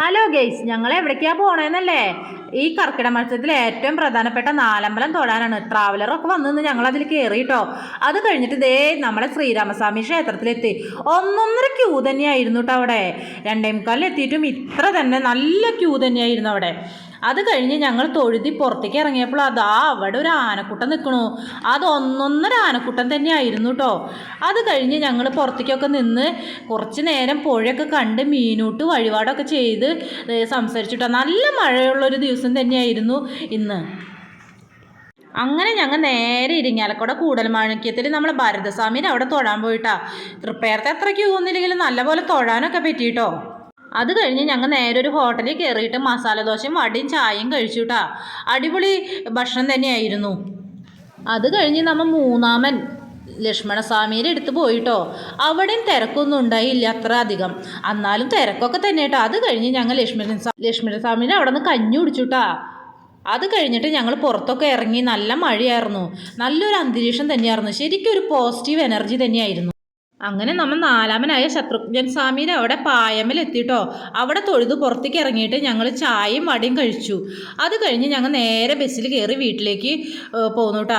Hello guys ഞങ്ങൾ എവിടേക്കാണ് പോണേന്നല്ലേ? ഈ കർക്കിടക മത്സരത്തിൽ ഏറ്റവും പ്രധാനപ്പെട്ട നാലമ്പലം തൊഴാനാണ് ട്രാവലറൊക്കെ വന്നു ഞങ്ങൾ അതിൽ കയറി കേട്ടോ അത് കഴിഞ്ഞിട്ട് ദേ നമ്മുടെ ശ്രീരാമസ്വാമി ക്ഷേത്രത്തിലെത്തി. ഒന്നൊന്നര ക്യൂ തന്നെയായിരുന്നു കേട്ടോ അവിടെ. രണ്ടേ മുക്കാലിൽ എത്തിയിട്ടും ഇത്ര തന്നെ നല്ല ക്യൂ തന്നെയായിരുന്നു അവിടെ. അത് കഴിഞ്ഞ് ഞങ്ങൾ തൊഴുതി പുറത്തേക്ക് ഇറങ്ങിയപ്പോൾ അതാ അവിടെ ഒരു ആനക്കൂട്ടം നിൽക്കണു അത് ഒന്നൊന്നര ആനക്കുട്ടൻ തന്നെയായിരുന്നു കേട്ടോ അത് കഴിഞ്ഞ് ഞങ്ങൾ പുറത്തേക്കൊക്കെ നിന്ന് കുറച്ച് നേരം പുഴയൊക്കെ കണ്ട് മീനൂട്ട് വഴിപാടൊക്കെ ചെയ്ത് സംസാരിച്ചിട്ടോ. നല്ല മഴയുള്ളൊരു ദിവസം തന്നെയായിരുന്നു ഇന്ന്. അങ്ങനെ ഞങ്ങൾ നേരെ ഇരിങ്ങാലക്കുട കൂടൽമാണിക്യത്തിൽ നമ്മൾ ഭരതസ്വാമീനെ അവിടെ തൊഴാൻ പോയിട്ടാ. തൃപ്പേരത്തെ അത്ര ക്യൂ ഒന്നുമില്ലെങ്കിലും നല്ലപോലെ തൊഴാനൊക്കെ പറ്റിയിട്ടോ. അത് കഴിഞ്ഞ് ഞങ്ങൾ നേരെ ഒരു ഹോട്ടലിൽ കയറിയിട്ട് മസാല ദോശയും വടിയും ചായയും കഴിച്ചു കേട്ടാ അടിപൊളി ഭക്ഷണം തന്നെയായിരുന്നു. അത് കഴിഞ്ഞ് നമ്മൾ മൂന്നാമൻ ലക്ഷ്മണസ്വാമിയുടെ അടുത്ത് പോയിട്ടോ. അവിടെയും തിരക്കൊന്നും ഉണ്ടായില്ല അത്ര അധികം. എന്നാലും തിരക്കൊക്കെ തന്നെ കേട്ടോ അത് കഴിഞ്ഞ് ഞങ്ങൾ ലക്ഷ്മണൻ സ്വാ- ലക്ഷ്മണസ്വാമിനെ അവിടെ നിന്ന് കഞ്ഞി കുടിച്ചുട്ടാ. അത് കഴിഞ്ഞിട്ട് ഞങ്ങൾ പുറത്തൊക്കെ ഇറങ്ങി നല്ല മഴയായിരുന്നു. നല്ലൊരു അന്തരീക്ഷം തന്നെയായിരുന്നു. ശരിക്കും ഒരു പോസിറ്റീവ് എനർജി തന്നെയായിരുന്നു. അങ്ങനെ നമ്മൾ നാലാമനായ ശത്രുഘ്നൻ സ്വാമിയുടെ അവിടെ എത്തിയിട്ടോ അവിടെ തൊഴുത് പുറത്തേക്ക് ഇറങ്ങിയിട്ട് ഞങ്ങൾ ചായയും വടയും കഴിച്ചു. അത് കഴിഞ്ഞ് ഞങ്ങൾ നേരെ ബസ്സിൽ കയറി വീട്ടിലേക്ക് പോന്നു കേട്ടോ